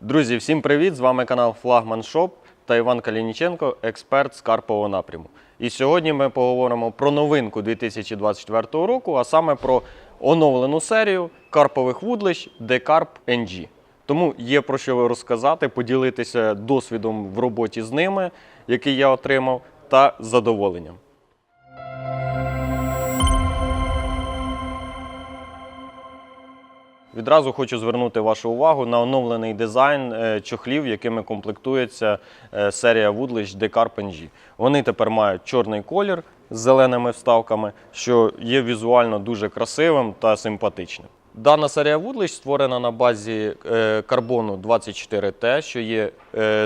Друзі, всім привіт! З вами канал Флагман Шоп та Іван Калініченко, експерт з карпового напряму. І сьогодні ми поговоримо про новинку 2024 року, а саме про оновлену серію карпових вудлищ Decarp NG. Тому є про що розказати, поділитися досвідом в роботі з ними, який я отримав, та задоволенням. Відразу хочу звернути вашу увагу на оновлений дизайн е, чохлів, якими комплектується е, серія вудлищ Decarp NG. Вони тепер мають чорний колір з зеленими вставками, що є візуально дуже красивим та симпатичним. Дана серія вудлищ створена на базі е, карбону 24T, що є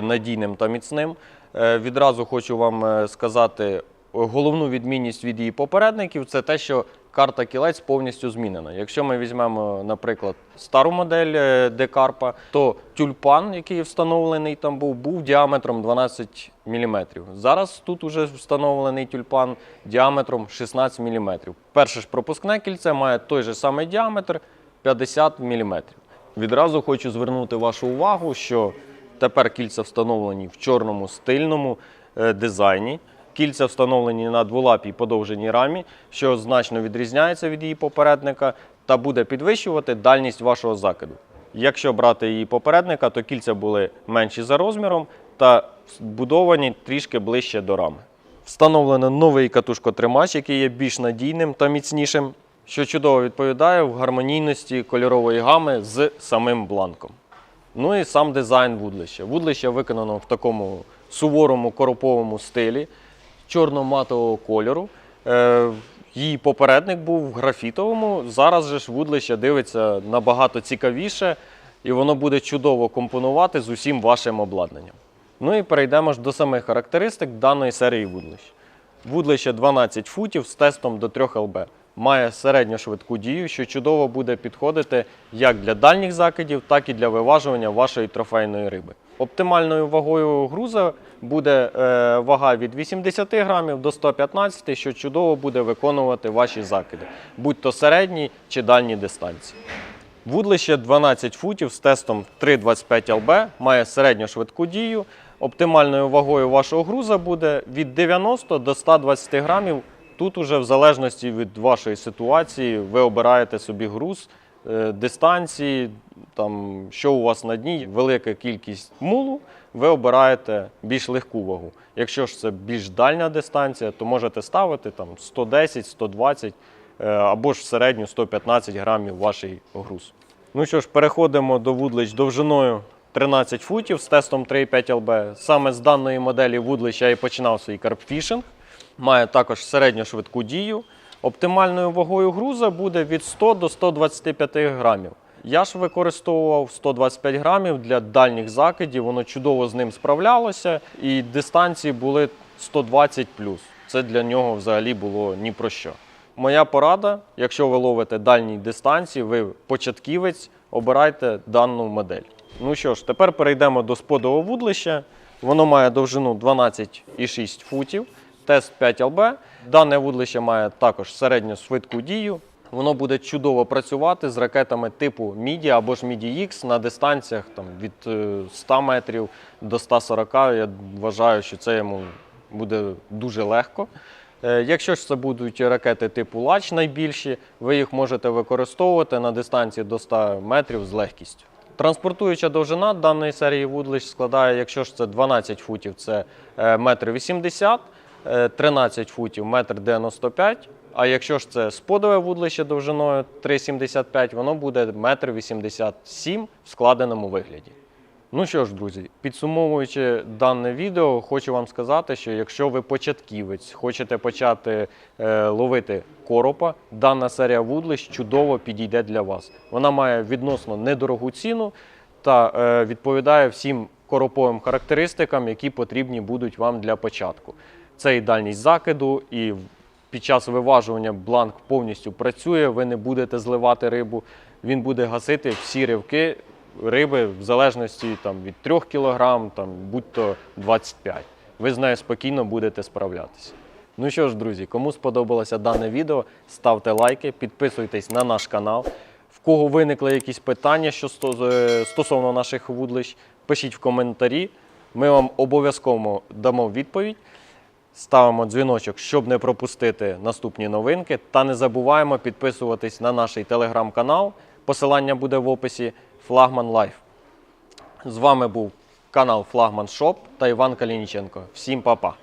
надійним та міцним. Відразу хочу вам сказати головну відмінність від її попередників це те, що карта кілець повністю змінена. Якщо ми візьмемо, наприклад, стару модель е, Декарпа, то тюльпан, який встановлений там був, був діаметром 12 мм. Зараз тут уже встановлений тюльпан діаметром 16 мм. Перше ж пропускне кільце має той же самий діаметр 50 мм. Відразу хочу звернути вашу увагу, що тепер кільця встановлені в чорному стильному е, дизайні. Кільця встановлені на дволапій подовженій рамі, що значно відрізняється від її попередника та буде підвищувати дальність вашого закиду. Якщо брати її попередника, то кільця були менші за розміром та вбудовані трішки ближче до рами. Встановлено новий катушкотримач, який є більш надійним та міцнішим, що чудово відповідає в гармонійності кольорової гами з самим бланком. Ну і сам дизайн вудлища. Вудлище виконано в такому суворому короповому стилі чорно-матового кольору. Е, Її попередник був в графітовому. Зараз же ж вудлище дивиться набагато цікавіше, і воно буде чудово компонувати з усім вашим обладнанням. Ну і перейдемо ж до самих характеристик даної серії вудлищ. Вудлище 12 футів з тестом до 3 ЛБ. Має середньошвидку дію, що чудово буде підходити як для дальніх закидів, так і для виважування вашої трофейної риби. Оптимальною вагою груза буде е, вага від 80 грамів до 115, що чудово буде виконувати ваші закиди, будь то середні чи дальні дистанції. Вудлище 12 футів з тестом 3,25 ЛБ має середньошвидку дію. Оптимальною вагою вашого груза буде від 90 до 120 грамів. Тут уже в залежності від вашої ситуації ви обираєте собі груз, дистанції, там, що у вас на дні, велика кількість мулу, ви обираєте більш легку вагу. Якщо ж це більш дальня дистанція, то можете ставити там 110, 120 е, або ж в середню 115 грамів ваш груз. Ну що ж, переходимо до вудлищ довжиною 13 футів з тестом 3,5 ЛБ. Саме з даної моделі вудлища я і починав свій карпфішинг. Має також середню швидку дію. Оптимальною вагою груза буде від 100 до 125 грамів. Я ж використовував 125 грамів для дальніх закидів, воно чудово з ним справлялося, і дистанції були 120 Це для нього взагалі було ні про що. Моя порада, якщо ви ловите дальні дистанції, ви початківець, обирайте дану модель. Ну що ж, тепер перейдемо до сподового вудлища. Воно має довжину 12,6 футів, тест 5 ЛБ. Дане вудлище має також середню швидку дію. Воно буде чудово працювати з ракетами типу MIDI або ж MIDI X на дистанціях там, від е, 100 метрів до 140. Я вважаю, що це йому буде дуже легко. Е, Якщо ж це будуть ракети типу лач найбільші, ви їх можете використовувати на дистанції до 100 метрів з легкістю. Транспортуюча довжина даної серії вудлищ складає, якщо ж це 12 футів, це е, метр 80, е, 13 футів метр 95, а якщо ж це сподове вудлище довжиною 3,75, воно буде метр 87 в складеному вигляді. Ну що ж, друзі, підсумовуючи дане відео, хочу вам сказати, що якщо ви початківець, хочете почати е, ловити коропа, дана серія вудлищ чудово підійде для вас. Вона має відносно недорогу ціну та е, відповідає всім короповим характеристикам, які потрібні будуть вам для початку. Це і дальність закиду, і під час виважування бланк повністю працює, ви не будете зливати рибу, він буде гасити всі ривки риби в залежності там, від 3 кг, там, будь-то 25 Ви з нею спокійно будете справлятися. Ну що ж, друзі, кому сподобалося дане відео, ставте лайки, підписуйтесь на наш канал. В кого виникли якісь питання що е, стосовно наших вудлищ, пишіть в коментарі. Ми вам обов'язково дамо відповідь. Ставимо дзвіночок, щоб не пропустити наступні новинки. Та не забуваємо підписуватись на наш телеграм-канал. Посилання буде в описі Флагман Лайф. З вами був канал Флагман Шоп та Іван Калініченко. Всім па-па!